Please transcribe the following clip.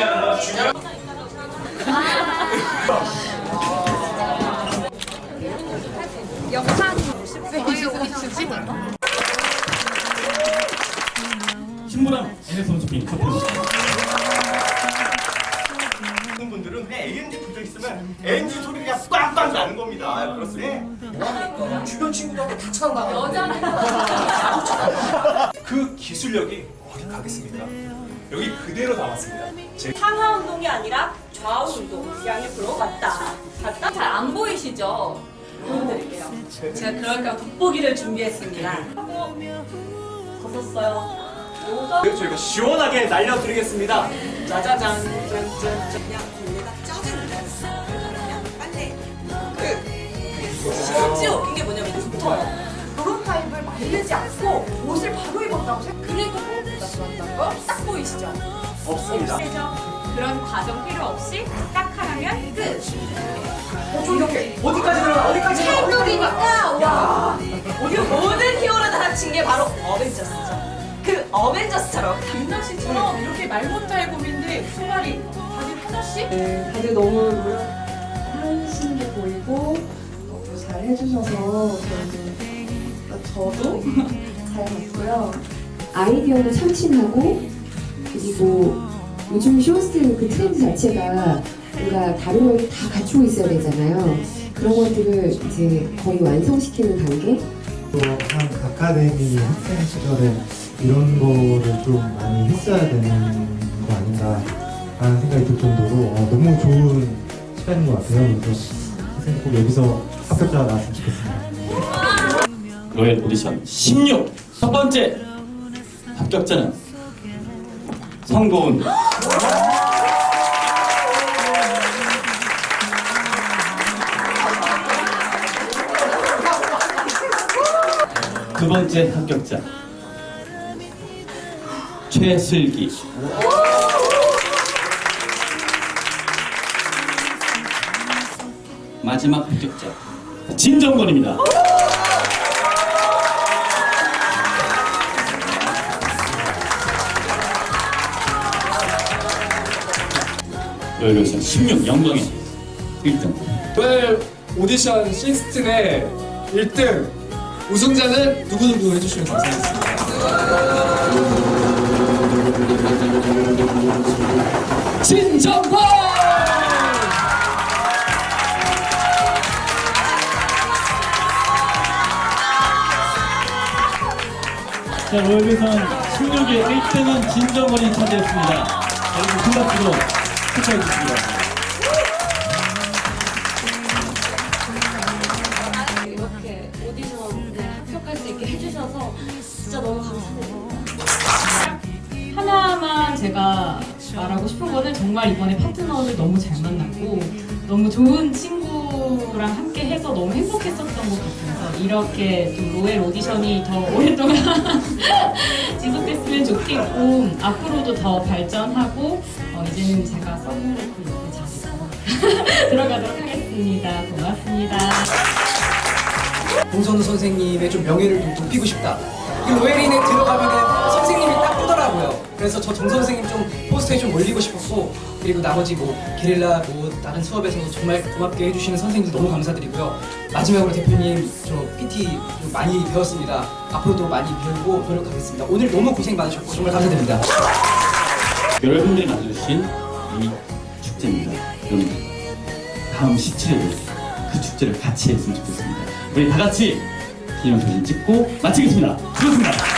하는 건 중요. 신부랑 NS 쇼핑 커플 붙어 있으면 ANG 소리가 빵빵 나는 겁니다. 그렇습니다. 주변 친구들한테 다 차단당하고 그 기술력이 어디 가겠습니까? 여기 그대로 담았습니다. 제 상하 운동이 아니라 좌우 운동 양옆으로 왔다 갔다 잘 안 보이시죠? 보여드릴게요 제가 그러니까 돋보기를 준비했습니다 하고 벗었어요 모자 그래서 저희가 시원하게 날려드리겠습니다. 짜자잔 짠짠짠. 말리지 않고 옷을 바로 입었다고 생각 그리고 뭐보다 좋았던 거 딱 보이시죠? 없습니다. 그런 과정 필요 없이 딱 하나면 끝. 어, 이렇게 어디까지 들어가? 어디까지 들어가? 팬돌이니까 와. 그 모든 히어로를 다 합친 게 바로 어벤져스죠. 그 어벤져스처럼 김나 씨처럼 이렇게 말 못할 고민데 수말이 다들 하나씩? 네, 다들 너무 노력하시는 게 보이고 너무 잘 해주셔서 저도, 저도 잘 봤고요. 아이디어도 참신하고 그리고 요즘 쇼스트 그 트렌드 자체가 뭔가 다른 걸 다 갖추고 있어야 되잖아요. 그런 것들을 이제 거의 완성시키는 단계? 또한 아카데미 학생 시절에 이런 거를 좀 많이 했어야 되는 거 아닌가 라는 생각이 들 정도로 어, 너무 좋은 시간인 것 같아요. 그래서 선생님 꼭 여기서 합격자가 나왔으면 좋겠습니다. 로얄 오디션 16. 첫 번째 합격자는 성고은. 두 번째 합격자 최슬기. 마지막 합격자 진정권입니다. 로얄 오디션 16 영광의 1등. 오늘 오디션 시스템의 1등 우승자는 누구누구 해주시면 감사하겠습니다. 진정권! 자, 월급선 16의 1등은 진정원이 차지했습니다. 여러분 큰 박수로 축하해 주시기 바랍니다. 이렇게 오디션 네, 합격할 수 있게 해주셔서 진짜 너무 감사드립니다. 하나만 제가 말하고 싶은 거는 정말 이번에 파트너를 너무 잘 만났고 너무 좋은 친구 랑 함께 해서 너무 행복했었던 것 같아서 이렇게 좀 로엘 오디션이 더 오랫동안 지속됐으면 좋겠고 앞으로도 더 발전하고 어, 이제는 제가 썸머를 옆에 잘 들어가도록 하겠습니다. 고맙습니다. 봉선우 선생님의 좀 명예를 좀 높이고 싶다. 이 로에린에 들어가면은 그래서 저 정 선생님 좀 포스터에 좀 올리고 싶었고 그리고 나머지 뭐 게릴라 뭐 다른 수업에서도 정말 고맙게 해주시는 선생님들 너무 감사드리고요. 마지막으로 대표님 저 PT 좀 많이 배웠습니다. 앞으로도 많이 배우고 노력하겠습니다. 오늘 너무 고생 많으셨고 정말 감사드립니다. 여러분들이 만들어주신 이 축제입니다. 그럼 다음 17일에 그 축제를 같이 했으면 좋겠습니다. 우리 다 같이 기념사진 찍고 마치겠습니다. 수고하셨습니다.